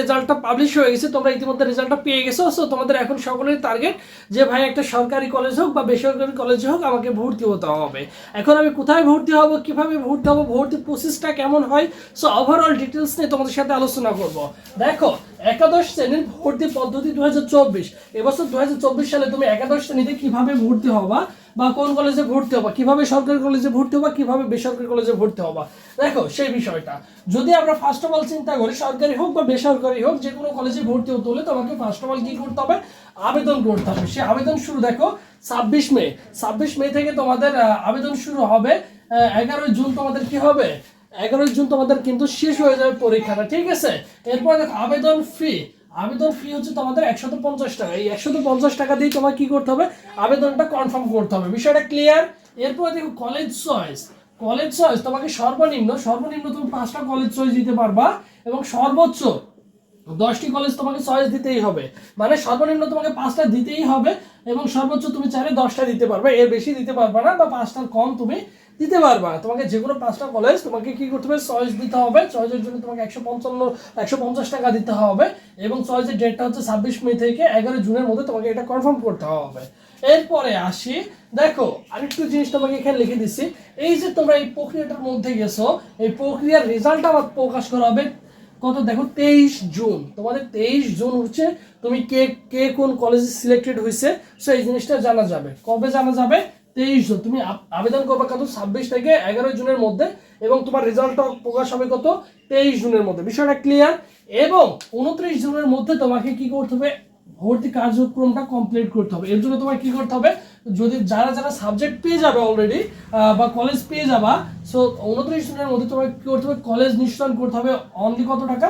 রেজাল্টটা পাবলিশ হয়ে গেছে, তোমরা ইতিমধ্যে রেজাল্টটা পেয়ে গেছো সো তোমাদের এখন সকলের টার্গেট যে ভাই একটা সরকারি কলেজ হোক বা বেসরকারি কলেজে হোক, আমাকে ভর্তি হতে হবে। এখন আমি কোথায় ভর্তি হব, কীভাবে ভর্তি হব, ভর্তি প্রসেসটা কেমন হয় সো ওভারঅল ডিটেলস নিয়ে তোমাদের সাথে আলোচনা করব। দেখো, একাদশ শ্রেণির ভর্তি পদ্ধতি দু হাজার চব্বিশ। এবছর দু হাজার চব্বিশ সালে তুমি একাদশ শ্রেণীতে কীভাবে ভর্তি হবা বা কোন কলেজে ভর্তি হবা, কীভাবে সরকারি কলেজে ভর্তি হবা, কীভাবে বেসরকারি কলেজে ভর্তি হবা। দেখো, সেই বিষয়টা। যদি আমরা ফার্স্ট অফ অল চিন্তা করি, সরকারি হোক বা বেসরকারি হোক, যে কোনো কলেজে ভর্তি হতে হলে তোমাকে ফার্স্ট অফ অল কি করতে হবে? আবেদন করতে হবে। সে আবেদন শুরু, দেখো, ছাব্বিশ মে। ছাব্বিশ মে থেকে তোমাদের আবেদন শুরু হবে এগারোই জুন তোমাদের কি হবে? এগারোই জুন তোমাদের কিন্তু শেষ হয়ে যাবে পরীক্ষাটা, ঠিক আছে? এরপর দেখো, আবেদন ফি আবেদন ফি হচ্ছে তোমাদের একশত পঞ্চাশ টাকা। এই একশত পঞ্চাশ টাকা দিয়ে তোমার কি করতে হবে? আবেদনটা কনফার্ম করতে হবে। বিষয়টা ক্লিয়ার এরপর দেখো কলেজ চয়েস কলেজ চয়েস তোমাকে সর্বনিম্ন সর্বনিম্ন তুমি পাঁচটা কলেজ চয়েস দিতে পারবা এবং সর্বোচ্চ দশটি কলেজ তোমাকে চয়েস দিতেই হবে। মানে সর্বনিম্ন তোমাকে পাঁচটা দিতেই হবে এবং সর্বোচ্চ তুমি চাইলে দশটা দিতে পারবে। এর বেশি দিতে পারবে না বা পাঁচটার কম তুমি দিতে পারবা। তোমাকে যে কোনো পাঁচটা কলেজ তোমাকে কি করতে হবে? চয়েস দিতে হবে। চয়েসের জন্য তোমাকে একশো পঞ্চান্ন, একশো পঞ্চাশ টাকা দিতে হবে এবং চয়েসের ডেটটা হচ্ছে ছাব্বিশ মে থেকে এগারো জুনের মধ্যে তোমাকে এটা কনফার্ম করতে হবে। এরপরে আসি। দেখো, আরেকটু জিনিস তোমাকে এখানে লিখে দিচ্ছি। এই যে তোমরা এই প্রক্রিয়াটার মধ্যে গেছো, এই প্রক্রিয়ার রেজাল্ট আবার প্রকাশ করা হবে কত? দেখো, তেইশ জুন। তোমাদের তেইশ জুন হচ্ছে তুমি কে কে কোন কলেজে সিলেক্টেড হয়েছে সো এই জিনিসটা জানা যাবে। কবে জানা যাবে? তেইশ জুন। তুমি আবেদন করবে কত? ছাব্বিশ থেকে এগারো জুনের মধ্যে এবং তোমার রেজাল্টটা প্রকাশ হবে কত? তেইশ জুনের মধ্যে। বিষয়টা ক্লিয়ার এবং উনত্রিশ জুনের মধ্যে তোমাকে কি করতে হবে? ভর্তি কার্যক্রমটা কমপ্লিট করতে হবে। এর জন্য তোমার কি করতে হবে? যদি যারা যারা সাবজেক্ট পেয়ে যাবে অলরেডি বা কলেজ পেয়ে যাবা সো উনত্রিশ জনের মধ্যে তোমার কি করতে হবে? কলেজ নিশ্চয়ন করতে হবে। অনলি কত টাকা?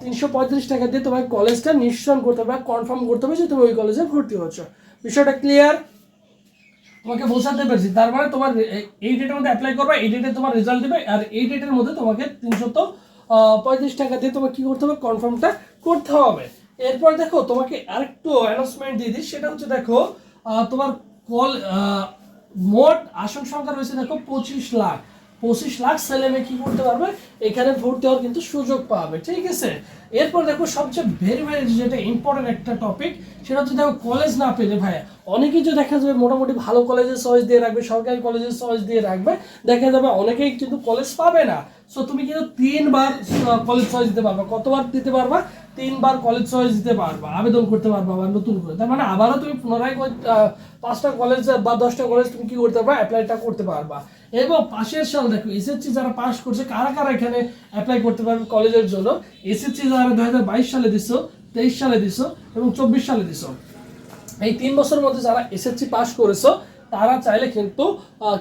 তিনশো পঁয়ত্রিশ টাকা দিয়ে তোমার কলেজটা নিশ্চয়ন করতে হবে কনফার্ম করতে হবে যে তুমি ওই কলেজে ভর্তি হচ্ছ বিষয়টা ক্লিয়ার তোমাকে বোঝাতে পেরেছি। তার মানে তোমার এই ডেটের মধ্যে অ্যাপ্লাই করবে, এই ডেটে তোমার রেজাল্ট দেবে, আর এই ডেটের মধ্যে তোমাকে তিনশত পঁয়ত্রিশ টাকা দিয়ে তোমাকে কি করতে হবে? কনফার্মটা করতে হবে। এরপর দেখো, তোমাকে আরেকটু অ্যানাউন্সমেন্ট দিয়ে দিই। সেটা হচ্ছে দেখো তোমার কল মোট আসন সংখ্যা রয়েছে দেখো পঁচিশ লাখ। পঁচিশ লাখ ছেলে মেয়ে কি করতে পারবে? এখানে ভর্তি হওয়ার কিন্তু সুযোগ পাবে। ঠিক আছে? এরপর দেখো সবচেয়ে ভেরি ভেরি যেটা ইম্পর্টেন্ট একটা টপিক সেটা হচ্ছে দেখো কলেজ না পেলে ভাইয়া, অনেকেই যে দেখা যাবে মোটামুটি ভালো কলেজের চয়েস দিয়ে রাখবে, সরকারি কলেজের চয়েস দিয়ে রাখবে, দেখা যাবে অনেকেই কিন্তু কলেজ পাবে না। সো তুমি কিন্তু তিনবার কলেজ চয়েস দিতে পারবা, কতবার দিতে পারবা? তিনবার কলেজ চয়েস দিতে পারবা, আবেদন করতে পারবা আবার নতুন করে। তার মানে আবারও তুমি পুনরায় পাঁচটা কলেজ বা দশটা কলেজ তুমি কি করতে পারবা? অ্যাপ্লাইটা করতে পারবা। এবং পাশের সাল দেখো এসএসসি যারা পাস করছে, কারা কারা এখানে অ্যাপ্লাই করতে পারবে কলেজের জন্য? এসএসসি যারা দু হাজার বাইশ সালে দিছো, তেইশ সালে দিছো এবং চব্বিশ সালে দিছো। এই তিন বছরের মধ্যে যারা এসএসসি পাস করেছ, তারা চাইলে কিন্তু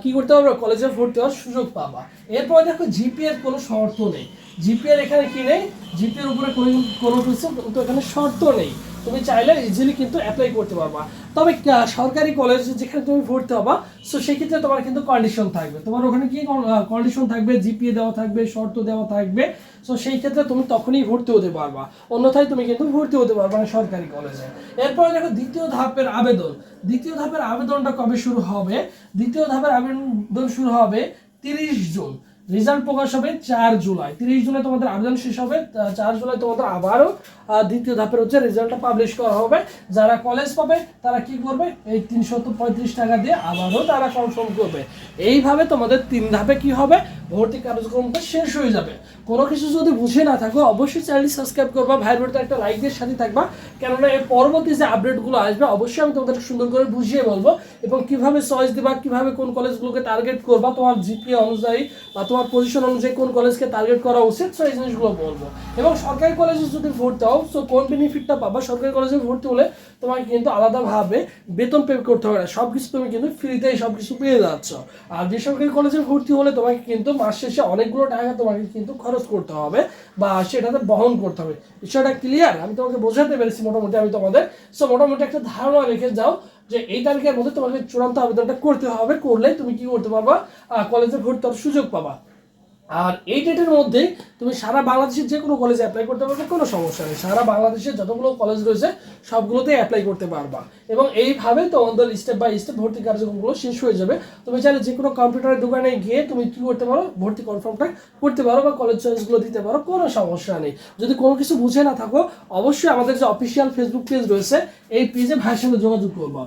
কি করতে পারবে? কলেজে ভর্তি হওয়ার সুযোগ পাবা। এরপর দেখো জিপিএর কোনো শর্ত নেই। জিপিএর এখানে কি নেই? জিপিএর উপরে কোনো কিছু, কিন্তু এখানে শর্ত নেই। তুমি চাইলে ইজিলি কিন্তু অ্যাপ্লাই করতে পারবা। তবে সরকারি কলেজ যেখানে তুমি ভর্তি হবা সো সেক্ষেত্রে তোমার কিন্তু কন্ডিশন থাকবে। তোমার ওখানে কি কন্ডিশন থাকবে? জিপিএ দেওয়া থাকবে, শর্ত দেওয়া থাকবে সো সেই ক্ষেত্রে তুমি তখনই ভর্তি হতে পারবা। অন্যথায় তুমি কিন্তু ভর্তি হতে পারবা না সরকারি কলেজে এরপরে দেখো দ্বিতীয় ধাপের আবেদন। দ্বিতীয় ধাপের আবেদনটা কবে শুরু হবে? দ্বিতীয় ধাপের আবেদন শুরু হবে তিরিশ জুন। রেজাল্ট প্রকাশ হবে চার জুলাই। তিরিশ জুলাই তোমাদের আবেদন শেষ হবে চার জুলাই তোমাদের আবারও দ্বিতীয় ধাপের হচ্ছে রেজাল্টটা পাবলিশ করা হবে। যারা কলেজ পাবে, তারা কি করবে? এই তিনশো পঁয়ত্রিশ টাকা দিয়ে আবারও তারা কনফার্ম করবে। এইভাবে তোমাদের তিন ধাপে কি হবে? ভর্তি কার্যক্রমটা শেষ হয়ে যাবে। কোনো কিছু যদি বুঝে না থাকো, অবশ্যই চ্যানেলটি সাবস্ক্রাইব করবা, ভাইয়ের ভিডিওতে একটা লাইক দিয়ে সাথে থাকবা। কেননা এর পরবর্তী যে আপডেটগুলো আসবে, অবশ্যই আমি তোমাদের সুন্দর করে বুঝিয়ে বলব। এবং কীভাবে চয়েস দিবা, কীভাবে কোন কলেজগুলোকে টার্গেট করবা, তোমার জিপিএ অনুযায়ী বা তোমার পজিশন অনুযায়ী কোন কলেজকে টার্গেট করা উচিত সো এই জিনিসগুলো বলব। এবং সরকারি কলেজে যদি ভর্তি হও সো কোন বেনিফিটটা পাবা? সরকারি কলেজে ভর্তি হলে তোমাকে কিন্তু আলাদাভাবে বেতন পে করতে হবে না। সব কিছু তুমি কিন্তু ফ্রিতেই সব কিছু পেয়ে যাচ্ছ। আর বেসরকারি কলেজে ভর্তি হলে তোমাকে কিন্তু মাস শেষে অনেকগুলো টাকা তোমাকে কিন্তু খরচ করতে হবে বা সেটাতে বহন করতে হবে। বিষয়টা ক্লিয়ার আমি তোমাকে বোঝাতে পেরেছি মোটামুটি, আমি তোমাদের। সো মোটামুটি একটা ধারণা রেখে যাও যে এই তারিখের মধ্যে তোমাকে চূড়ান্ত আবেদনটা করতে হবে করলে তুমি কি করতে পারবা? কলেজে ভর্তি হওয়ার সুযোগ পাবা। আর এই ডেটের মধ্যে তুমি সারা বাংলাদেশের যে কোনো কলেজে অ্যাপ্লাই করতে পারবে, কোনো সমস্যা নেই। সারা বাংলাদেশের যতগুলো কলেজ রয়েছে, সবগুলোতে অ্যাপ্লাই করতে পারবা। এবং এইভাবে তোমাদের স্টেপ বাই স্টেপ ভর্তি কার্যক্রমগুলো শেষ হয়ে যাবে। তুমি চাইলে যে কোনো কম্পিউটারের দোকানে গিয়ে তুমি কি করতে পারো, ভর্তি কনফার্মটা করতে পারো বা কলেজ চয়েসগুলো দিতে পারো, কোনো সমস্যা নেই। যদি কোনো কিছু বুঝে না থাকো, অবশ্যই আমাদের যে অফিসিয়াল ফেসবুক পেজ রয়েছে, এই পেজে ভাইয়ের সঙ্গে যোগাযোগ করবা।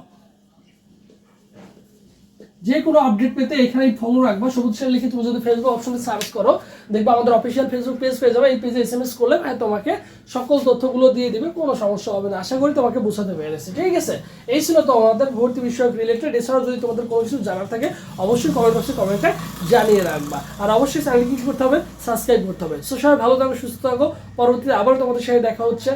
যে কোনো আপডেট পেতে এখানে ফলো রাখবা। সবুজ শেয়ার লিখে তুমি যদি ফেসবুক অপশনে সার্চ করো, দেখবা আমাদের অফিসিয়াল ফেসবুক পেজ পেয়ে যাবে। এই পেজে এস এম এস করলে ভাই তোমাকে সকল তথ্যগুলো দিয়ে দিবে, কোনো সমস্যা হবে না। আশা করি তোমাকে বোঝাতে পেরেছি, ঠিক আছে? এই ছিল তো আমাদের ভর্তি বিষয়ক রিলেটেড এছাড়াও যদি তোমাদের কোনো কিছু জানার থাকে, অবশ্যই কমেন্ট বক্সে কমেন্টে জানিয়ে রাখবা। আর অবশ্যই চ্যানেলকে কি করতে হবে? সাবস্ক্রাইব করতে হবে। সো সবাই ভালো থাকো, সুস্থ থাকো। পরবর্তীতে আবার তোমাদের সাথে দেখা হচ্ছে।